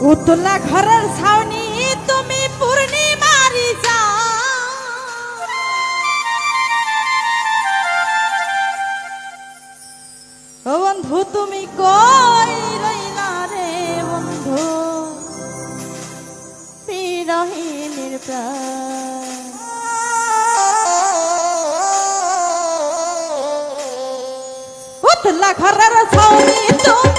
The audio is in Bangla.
উতলা ঘরের ছাউনি তুমি পূর্ণিমারি যাও ও বন্ধু, তুমি কই রইলা রে বন্ধু? বিরহিনীর প্রাণ। উতলা ঘরের ছাউনি তুমি